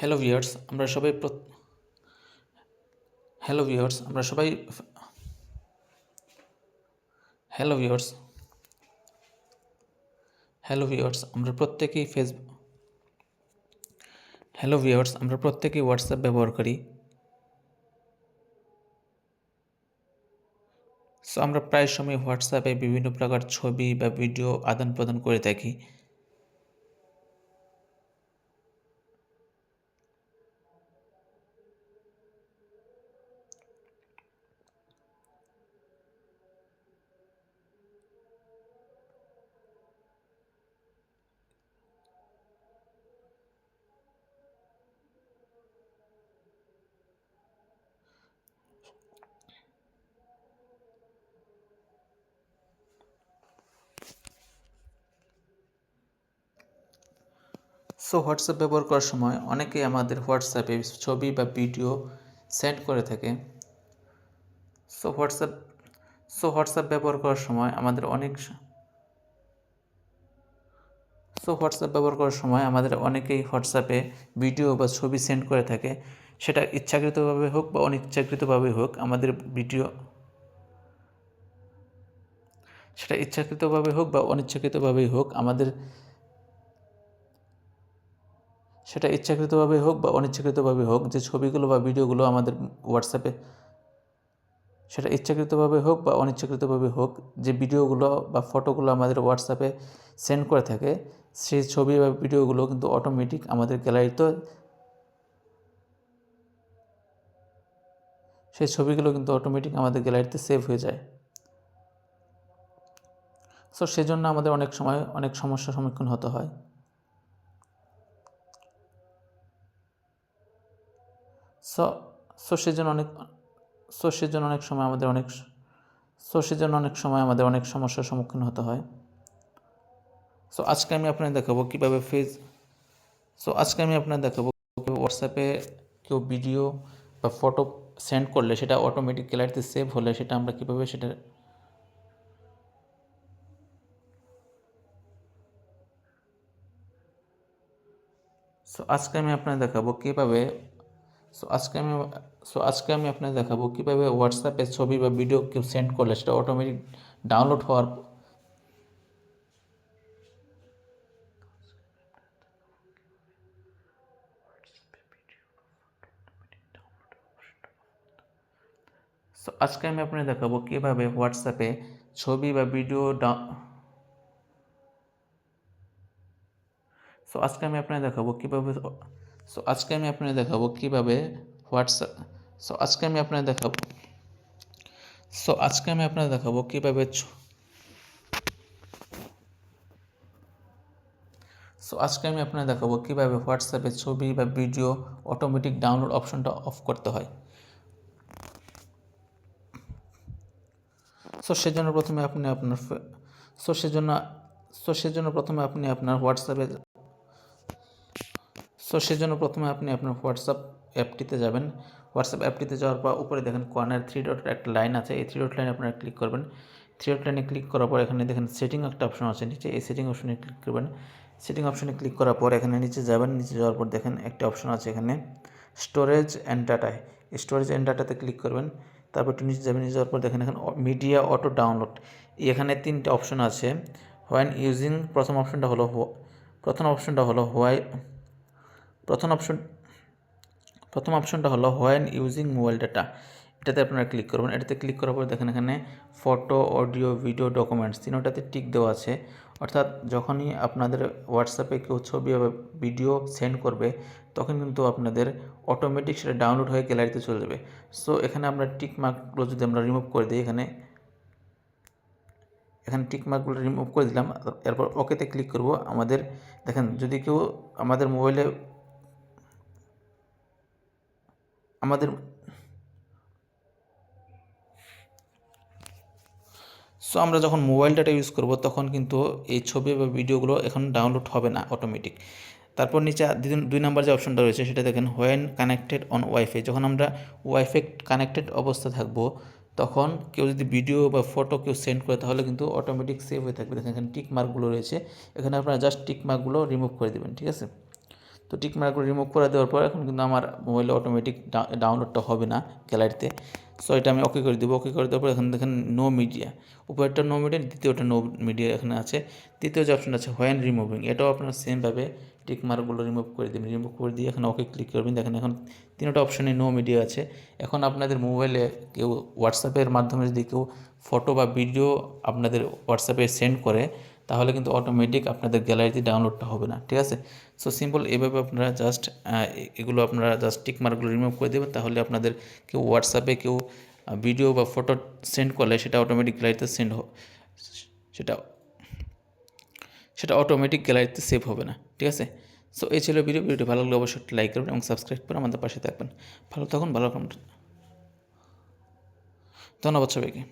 Hello viewers আমরা সবাই hello viewers আমরা সবাই হ্যালো ভিউয়ার্স হ্যালো ভিউয়ার্স আমরা প্রত্যেকেই ফেসবুক হ্যালো ভিউয়ার্স আমরা প্রত্যেকেই হোয়াটসঅ্যাপ ব্যবহার করি। সো আমরা প্রায় সময় হোয়াটসঅ্যাপে বিভিন্ন প্রকার ছবি বা ভিডিও আদান প্রদান করে থাকি। সো হোয়াটসঅ্যাপ ব্যবহার করার সময় অনেকেই আমাদের হোয়াটসঅ্যাপে ছবি বা ভিডিও সেন্ড করে থাকে। সো হোয়াটসঅ্যাপ সো হোয়াটসঅ্যাপ ব্যবহার করার সময় আমাদের অনেক সো হোয়াটসঅ্যাপ ব্যবহার করার সময় আমাদের অনেকেই হোয়াটসঅ্যাপে ভিডিও বা ছবি সেন্ড করে থাকে। সেটা ইচ্ছাকৃতভাবে হোক বা অনিচ্ছাকৃতভাবে হোক, আমাদের ভিডিও সেটা ইচ্ছাকৃতভাবে হোক বা অনিচ্ছাকৃতভাবেই হোক, আমাদের সেটা ইচ্ছাকৃতভাবে হোক বা অনিচ্ছাকৃতভাবে হোক, যে ছবিগুলো বা ভিডিওগুলো আমাদের হোয়াটসঅ্যাপে সেটা ইচ্ছাকৃতভাবে হোক বা অনিচ্ছাকৃতভাবে হোক, যে ভিডিওগুলো বা ফটোগুলো আমাদের হোয়াটসঅ্যাপে সেন্ড করে থাকে, সেই ছবি বা ভিডিওগুলো কিন্তু অটোমেটিক আমাদের গ্যালারিতে সেই ছবিগুলো কিন্তু অটোমেটিক আমাদের গ্যালারিতে সেভ হয়ে যায়। সো সেজন্য আমাদের অনেক সময় অনেক সমস্যার সম্মুখীন হতে হয়। সো সো সেজন্য অনেক, সো সেজন্য অনেক সময় আমাদের অনেক, সো সেজন্য অনেক সময় আমাদের অনেক সমস্যার সম্মুখীন হতে হয়। সো আজকে আমি আপনাদের দেখাবো কীভাবে ফেস সো আজকে আমি আপনাদের দেখাবো হোয়াটসঅ্যাপে কেউ ভিডিও বা ফটো সেন্ড করলে সেটা অটোমেটিক গ্যালারিতে সেভ হলে সেটা আমরা কীভাবে সেটা সো আজকে আমি আপনাদের দেখাবো কীভাবে আজকে আমি সো আজকে আমি আপনাদের দেখাবো কীভাবে হোয়াটসঅ্যাপে ছবি বা ভিডিও কেউ সেন্ড করলে সেটা অটোমেটিক ডাউনলোড হওয়ার সো আজকে আমি আপনাদের দেখাবো কীভাবে হোয়াটসঅ্যাপে ছবি বা ভিডিও ডাউ সো আজকে আমি আপনাদের দেখাবো কীভাবে সো আজকে আমি আপনাদের দেখাবো কীভাবে হোয়াটসঅ্যাপ সো আজকে আমি আপনাদের দেখাবো সো আজকে আমি আপনাদের দেখাবো কীভাবে সো আজকে আমি আপনাদের দেখাবো কীভাবে হোয়াটসঅ্যাপে ছবি বা ভিডিও অটোমেটিক ডাউনলোড অপশনটা অফ করতে হয়। সো সেজন্য প্রথমে আপনি আপনার সো সেজন্য সো সেজন্য প্রথমে আপনি আপনার হোয়াটসঅ্যাপে সো সেজন্য প্রথমে আপনি আপনার হোয়াটসঅ্যাপ অ্যাপটিতে যাবেন। হোয়াটসঅ্যাপ অ্যাপটিতে যাওয়ার পর উপরে দেখেন কর্নার থ্রি ডট একটা লাইন আছে। এই থ্রি ডট লাইনে আপনারা ক্লিক করবেন। থ্রি ডট লাইনে ক্লিক করার পর এখানে দেখেন সেটিং একটা অপশন আছে। নিচে এই সেটিং অপশনে ক্লিক করবেন। সেটিং অপশনে ক্লিক করার পর এখানে নিচে যাবেন। নিচে যাওয়ার পর দেখেন একটা অপশন আছে এখানে স্টোরেজ অ্যান্ড ডাটায় স্টোরেজ অ্যান্ড ডাটাতে ক্লিক করবেন। তারপর একটু নিচে যাবেন। নিচে যাওয়ার পর দেখেন এখন মিডিয়া অটো ডাউনলোড এখানে তিনটে অপশন আছে। হোয়াইন ইউজিং প্রথম অপশনটা হলো প্রথম অপশনটা হলো হোয়াই প্রথম অপশন প্রথম অপশনটা হলো হোয়েন ইউজিং মোবাইল ডাটা এটাতে আপনারা ক্লিক করবেন। এটাতে ক্লিক করার পর দেখেন এখানে ফটো অডিও ভিডিও ডকুমেন্টস তিনোটাতে টিক দেওয়া আছে। অর্থাৎ যখনই আপনাদের হোয়াটসঅ্যাপে কেউ ছবি বা ভিডিও সেন্ড করবে, তখন কিন্তু আপনাদের অটোমেটিক সেটা ডাউনলোড হয়ে গ্যালারিতে চলে যাবে। সো এখানে আমরা টিক মার্কগুলো যদি আমরা রিমুভ করে দিই, এখানে এখানে টিক মার্কগুলো রিমুভ করে দিলাম, এরপর ওকেতে ক্লিক করব। আমাদের, দেখেন যদি কেউ আমাদের মোবাইলে আমাদের সো আমরা যখন মোবাইল ডাটা ইউজ করব, তখন কিন্তু এই ছবি বা ভিডিওগুলো এখন ডাউনলোড হবে না অটোমেটিক তারপর নিচে দুই নাম্বার যে অপশনটা রয়েছে, সেটা দেখেন হোয়েন কানেক্টেড অন ওয়াইফাই যখন আমরা ওয়াইফাই কানেক্টেড অবস্থা থাকব, তখন কেউ যদি ভিডিও বা ফটো কেউ সেন্ড করে, তাহলে কিন্তু অটোমেটিক সেভ হয়ে থাকবে। দেখেন, এখানে টিক মার্কগুলো রয়েছে। এখানে আপনারা জাস্ট টিক মার্কগুলো রিমুভ করে দেবেন, ঠিক আছে? তো টিক মার্কগুলো রিমুভ করে দেওয়ার পর এখন কিন্তু আমার মোবাইলে অটোমেটিক ডাউনলোডটা হবে না গ্যালারিতে। সো এটা আমি ওকে করে দেবো। ওকে করে দেওয়ার পর এখন দেখেন নো মিডিয়া উপরেরটা নো মিডিয়া দ্বিতীয়টা নো মিডিয়া এখানে আছে। তৃতীয় যে অপশন আছে হোয়েন রিমুভিং এটাও আপনার সেমভাবে টিক মার্কগুলো রিমুভ করে দেবেন। রিমুভ করে দিয়ে এখানে ওকে ক্লিক করবেন। দেখেন এখন তিনটা অপশনে নো মিডিয়া আছে। এখন আপনাদের মোবাইলে কেউ হোয়াটসঅ্যাপের মাধ্যমে যদি কেউ ফটো বা ভিডিও আপনাদের হোয়াটসঅ্যাপে সেন্ড করে তাহলে কিন্তু অটোমেটিক আপনাদের গ্যালারিতে ডাউনলোডটা হবে না, ঠিক আছে? সো সিম্পল এভাবে আপনারা জাস্ট এগুলো আপনারা জাস্ট টিক মার্কগুলো রিমুভ করে দেবেন, তাহলে আপনাদের কেউ হোয়াটসঅ্যাপে কেউ ভিডিও বা ফটো সেন্ড করলে সেটা অটোমেটিক গ্যালারিতে সেন্ড সেটা সেটা অটোমেটিক গ্যালারিতে সেভ হবে না, ঠিক আছে? সো এই ছিল ভিডিও ভিডিওটি ভালো লাগলে অবশ্যই লাইক করবেন এবং সাবস্ক্রাইব করে আমাদের পাশে থাকবেন। ভালো থাকুন ভালো থাকুন ধন্যবাদ সবাইকে।